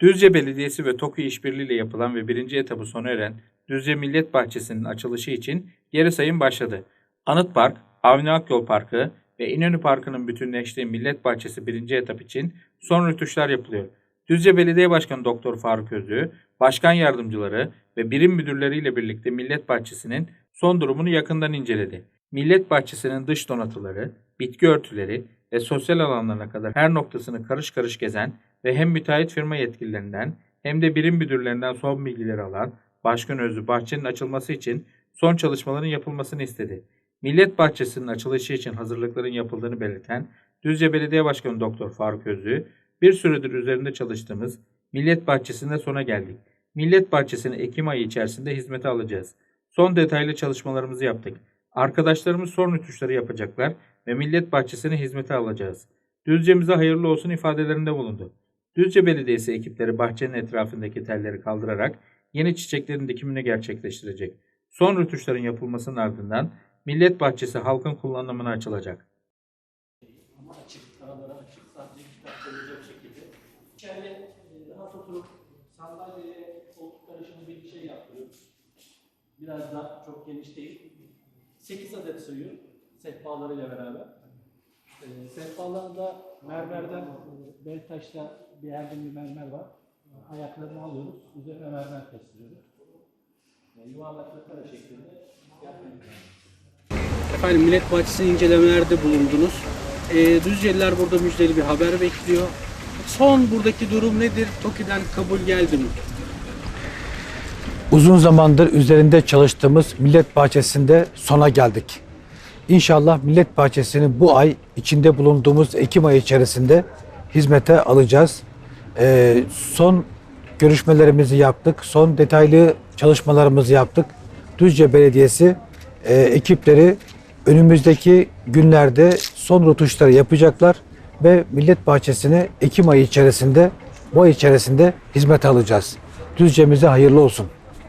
Düzce Belediyesi ve TOKİ işbirliğiyle yapılan ve birinci etabı sona eren Düzce Millet Bahçesi'nin açılışı için geri sayım başladı. Anıt Park, Avni Akyol Parkı ve İnönü Parkı'nın bütünleştiği Millet Bahçesi birinci etap için son rötuşlar yapılıyor. Düzce Belediye Başkanı Doktor Faruk Özlü, başkan yardımcıları ve birim müdürleriyle birlikte Millet Bahçesi'nin son durumunu yakından inceledi. Millet Bahçesi'nin dış donatıları, bitki örtüleri ve sosyal alanlarına kadar her noktasını karış karış gezen ve hem müteahhit firma yetkililerinden hem de birim müdürlerinden son bilgileri alan Başkan Özlü bahçenin açılması için son çalışmaların yapılmasını istedi. Millet Bahçesi'nin açılışı için hazırlıkların yapıldığını belirten Düzce Belediye Başkanı Doktor Faruk Özlü, bir süredir üzerinde çalıştığımız Millet Bahçesi'nde sona geldik. Millet Bahçesi'ni Ekim ayı içerisinde hizmete alacağız. Son detaylı çalışmalarımızı yaptık. Arkadaşlarımız son rütuşları yapacaklar ve Millet Bahçesi'ni hizmete alacağız. Düzce'mize hayırlı olsun ifadelerinde bulundu. Düzce Belediyesi ekipleri bahçenin etrafındaki telleri kaldırarak yeni çiçeklerin dikimini gerçekleştirecek. Son rütuşların yapılmasının ardından Millet Bahçesi halkın kullanımına açılacak. ama açık, aralara açık, sadece kitap koyacak şekilde. İçeride e, rahat oturup sandalyeye koltuk karışımı bir şey yaptırıyoruz. Biraz da çok geniş değil. 8 adet sığıyor sehpalarıyla beraber. E, sehpalarda mermerden, e, Beltaş'ta bir yerde bir mermer var. E, Ayaklarını alıyoruz, üzerine mermer kestiriyoruz. E, yuvarlak ve kare şeklinde yapmıyoruz. Efendim Millet Bahçesi'nin incelemelerde bulundunuz. Ee, Düzceliler burada müjdeli bir haber bekliyor. Son buradaki durum nedir? TOKİ'den kabul geldi mi? Uzun zamandır üzerinde çalıştığımız Millet Bahçesi'nde sona geldik. İnşallah Millet Bahçesi'ni bu ay içinde bulunduğumuz Ekim ayı içerisinde hizmete alacağız. Ee, son görüşmelerimizi yaptık. Son detaylı çalışmalarımızı yaptık. Düzce Belediyesi e, ekipleri önümüzdeki günlerde son rotuşları yapacaklar ve Millet Bahçesi'ni Ekim ayı içerisinde bu ay içerisinde hizmete alacağız. Düzce'mize hayırlı olsun.